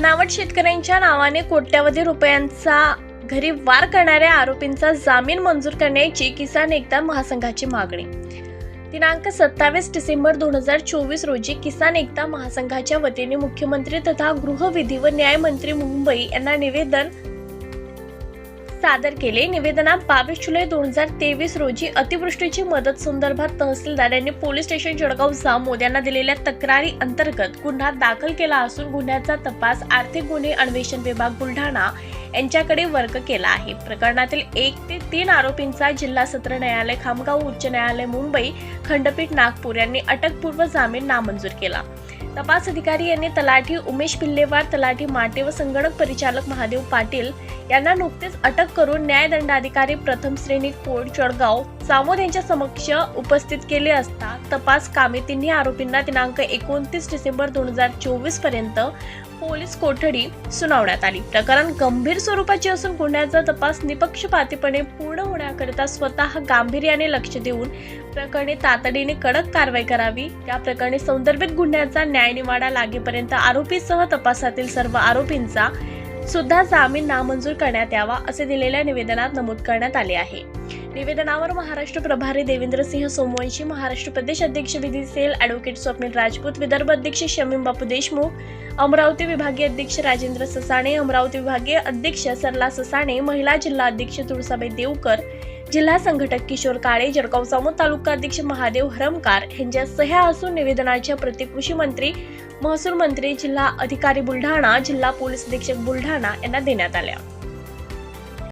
बनावट शेतकऱ्यांच्या नावाने कोट्यवधी रुपयांचा घरी वार करणाऱ्या आरोपींचा जामीन मंजूर करण्याची किसान एकता महासंघाची मागणी. दिनांक सत्तावीस डिसेंबर दोन हजार चोवीस रोजी किसान एकता महासंघाच्या वतीने मुख्यमंत्री तथा गृहविधी व न्यायमंत्री मुंबई यांना निवेदन सादर केले. निवेदनात बावीस जुलै दोन हजार तेवीस रोजी अतिवृष्टीची मदत संदर्भात तहसीलदार यांनी पोलीस स्टेशन जळगाव जामोद यांना दिलेल्या तक्रारी अंतर्गत गुन्हा दाखल केला असून गुन्ह्याचा तपास आर्थिक गुन्हे अन्वेषण विभाग बुलढाणा यांच्याकडे वर्ग केला आहे. प्रकरणातील एक ते तीन आरोपींचा जिल्हा सत्र न्यायालय खामगाव उच्च न्यायालय मुंबई खंडपीठ नागपूर यांनी अटकपूर्व जामीन नामंजूर केला. तपास अधिकारी यांनी तलाठी उमेश पिल्लेवार तलाठी माटे व संगणक परिचालक महादेव पाटील यांना नुकतेच अटक करून न्यायदंडाधिकारी प्रथम श्रेणी कोर्ट जळगाव सामोद यांच्या समक्ष उपस्थित केले असता तपास कामे तिन्ही आरोपींना दिनांक एकोणतीस डिसेंबर दोन हजार चोवीसपर्यंत पोलीस कोठडी सुनावण्यात आली. प्रकरण गंभीर स्वरूपाचे असून गुन्ह्याचा तपास निपक्षपातीपणे पूर्ण होण्याकरिता स्वतः गांभीर्याने लक्ष देऊन प्रकरणी तातडीने कडक कारवाई करावी. या प्रकरणी संदर्भित गुन्ह्याचा न्यायनिवाडा लागेपर्यंत आरोपीसह तपासातील सर्व आरोपींचा सुद्धा जामीन नामंजूर करण्यात यावा असे दिलेल्या निवेदनात नमूद करण्यात आले आहे. निवेदनावर महाराष्ट्र प्रभारी देवेंद्र सिंह सोमवंशी महाराष्ट्र प्रदेश अध्यक्ष विधी सेल ॲडव्होकेट स्वप्नील राजपूत विदर्भ अध्यक्ष शमीम बापू देशमुख अमरावती विभागीय अध्यक्ष राजेंद्र ससाणे अमरावती विभागीय अध्यक्ष सरला ससाणे महिला जिल्हा अध्यक्ष तुळसाबाई देवकर जिल्हा संघटक किशोर काळे जळगाव जामोद तालुका अध्यक्ष महादेव हरमकार यांच्या सह्या असून निवेदनाच्या प्रति कृषी मंत्री महसूल मंत्री जिल्हा अधिकारी बुलढाणा जिल्हा पोलीस अधीक्षक बुलढाणा यांना देण्यात आल्या.